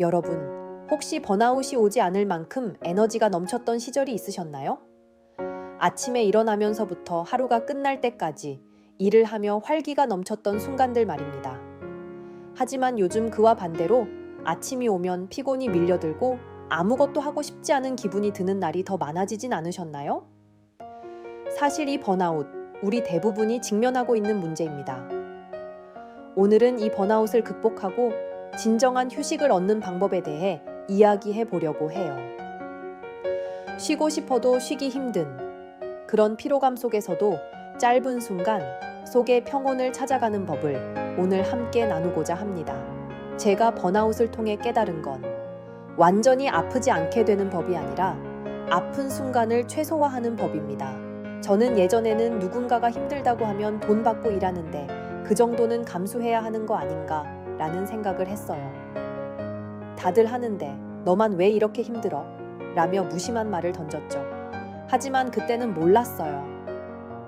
여러분, 혹시 번아웃이 오지 않을 만큼 에너지가 넘쳤던 시절이 있으셨나요? 아침에 일어나면서부터 하루가 끝날 때까지 일을 하며 활기가 넘쳤던 순간들 말입니다. 하지만 요즘 그와 반대로 아침이 오면 피곤이 밀려들고 아무것도 하고 싶지 않은 기분이 드는 날이 더 많아지진 않으셨나요? 사실 이 번아웃, 우리 대부분이 직면하고 있는 문제입니다. 오늘은 이 번아웃을 극복하고 진정한 휴식을 얻는 방법에 대해 이야기해 보려고 해요. 쉬고 싶어도 쉬기 힘든 그런 피로감 속에서도 짧은 순간 속의 평온을 찾아가는 법을 오늘 함께 나누고자 합니다. 제가 번아웃을 통해 깨달은 건 완전히 아프지 않게 되는 법이 아니라 아픈 순간을 최소화하는 법입니다. 저는 예전에는 누군가가 힘들다고 하면 돈 받고 일하는데 그 정도는 감수해야 하는 거 아닌가 라는 생각을 했어요. 다들 하는데 너만 왜 이렇게 힘들어? 라며 무심한 말을 던졌죠. 하지만 그때는 몰랐어요.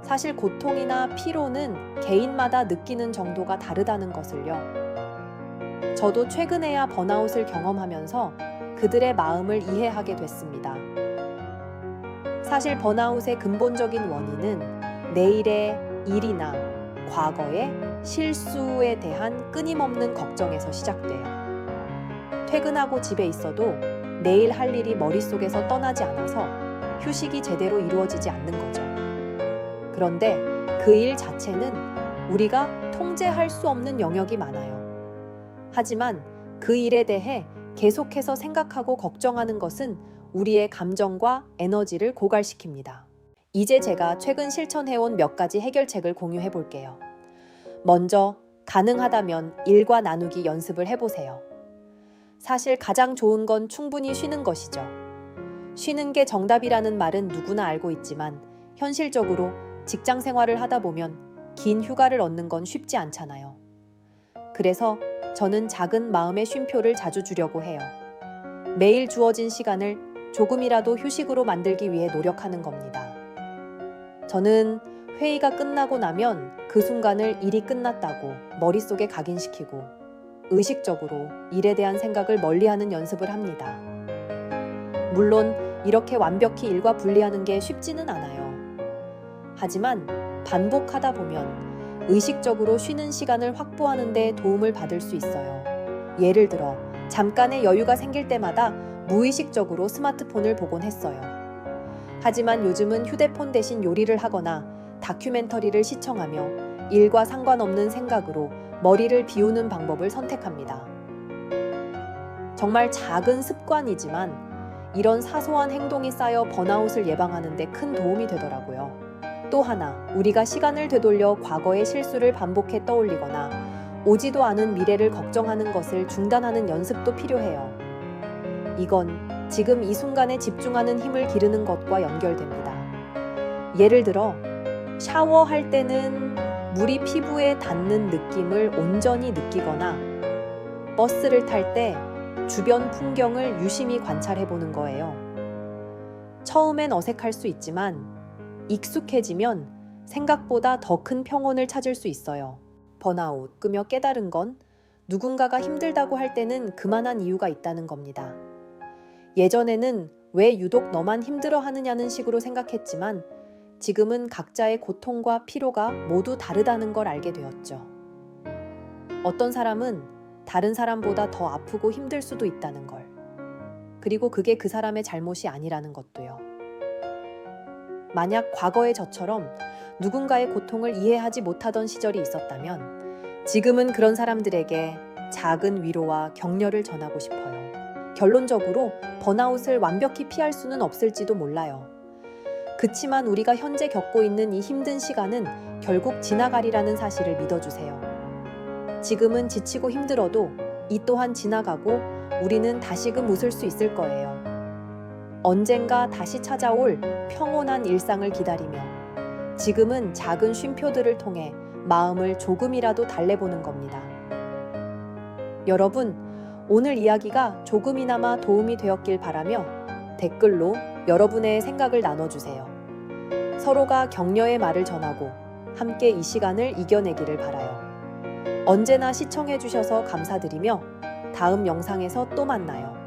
사실 고통이나 피로는 개인마다 느끼는 정도가 다르다는 것을요. 저도 최근에야 번아웃을 경험하면서 그들의 마음을 이해하게 됐습니다. 사실 번아웃의 근본적인 원인은 내일의 일이나 과거의 실수에 대한 끊임없는 걱정에서 시작돼요. 퇴근하고 집에 있어도 내일 할 일이 머릿속에서 떠나지 않아서 휴식이 제대로 이루어지지 않는 거죠. 그런데 그 일 자체는 우리가 통제할 수 없는 영역이 많아요. 하지만 그 일에 대해 계속해서 생각하고 걱정하는 것은 우리의 감정과 에너지를 고갈시킵니다. 이제 제가 최근 실천해온 몇 가지 해결책을 공유해 볼게요. 먼저, 가능하다면 일과 나누기 연습을 해보세요. 사실 가장 좋은 건 충분히 쉬는 것이죠. 쉬는 게 정답이라는 말은 누구나 알고 있지만 현실적으로 직장 생활을 하다 보면 긴 휴가를 얻는 건 쉽지 않잖아요. 그래서 저는 작은 마음의 쉼표를 자주 주려고 해요. 매일 주어진 시간을 조금이라도 휴식으로 만들기 위해 노력하는 겁니다. 저는 회의가 끝나고 나면 그 순간을 일이 끝났다고 머릿속에 각인시키고 의식적으로 일에 대한 생각을 멀리하는 연습을 합니다. 물론 이렇게 완벽히 일과 분리하는 게 쉽지는 않아요. 하지만 반복하다 보면 의식적으로 쉬는 시간을 확보하는 데 도움을 받을 수 있어요. 예를 들어 잠깐의 여유가 생길 때마다 무의식적으로 스마트폰을 보곤 했어요. 하지만 요즘은 휴대폰 대신 요리를 하거나 다큐멘터리를 시청하며 일과 상관없는 생각으로 머리를 비우는 방법을 선택합니다. 정말 작은 습관이지만 이런 사소한 행동이 쌓여 번아웃을 예방하는 데 큰 도움이 되더라고요. 또 하나, 우리가 시간을 되돌려 과거의 실수를 반복해 떠올리거나 오지도 않은 미래를 걱정하는 것을 중단하는 연습도 필요해요. 이건 지금 이 순간에 집중하는 힘을 기르는 것과 연결됩니다. 예를 들어, 샤워할 때는 물이 피부에 닿는 느낌을 온전히 느끼거나 버스를 탈 때 주변 풍경을 유심히 관찰해 보는 거예요. 처음엔 어색할 수 있지만 익숙해지면 생각보다 더 큰 평온을 찾을 수 있어요. 번아웃, 끄며 깨달은 건 누군가가 힘들다고 할 때는 그만한 이유가 있다는 겁니다. 예전에는 왜 유독 너만 힘들어 하느냐는 식으로 생각했지만 지금은 각자의 고통과 피로가 모두 다르다는 걸 알게 되었죠. 어떤 사람은 다른 사람보다 더 아프고 힘들 수도 있다는 걸. 그리고 그게 그 사람의 잘못이 아니라는 것도요. 만약 과거의 저처럼 누군가의 고통을 이해하지 못하던 시절이 있었다면 지금은 그런 사람들에게 작은 위로와 격려를 전하고 싶어요. 결론적으로 번아웃을 완벽히 피할 수는 없을지도 몰라요. 그치만 우리가 현재 겪고 있는 이 힘든 시간은 결국 지나가리라는 사실을 믿어주세요. 지금은 지치고 힘들어도 이 또한 지나가고 우리는 다시금 웃을 수 있을 거예요. 언젠가 다시 찾아올 평온한 일상을 기다리며 지금은 작은 쉼표들을 통해 마음을 조금이라도 달래보는 겁니다. 여러분, 오늘 이야기가 조금이나마 도움이 되었길 바라며 댓글로 여러분의 생각을 나눠주세요. 서로가 격려의 말을 전하고 함께 이 시간을 이겨내기를 바라요. 언제나 시청해주셔서 감사드리며 다음 영상에서 또 만나요.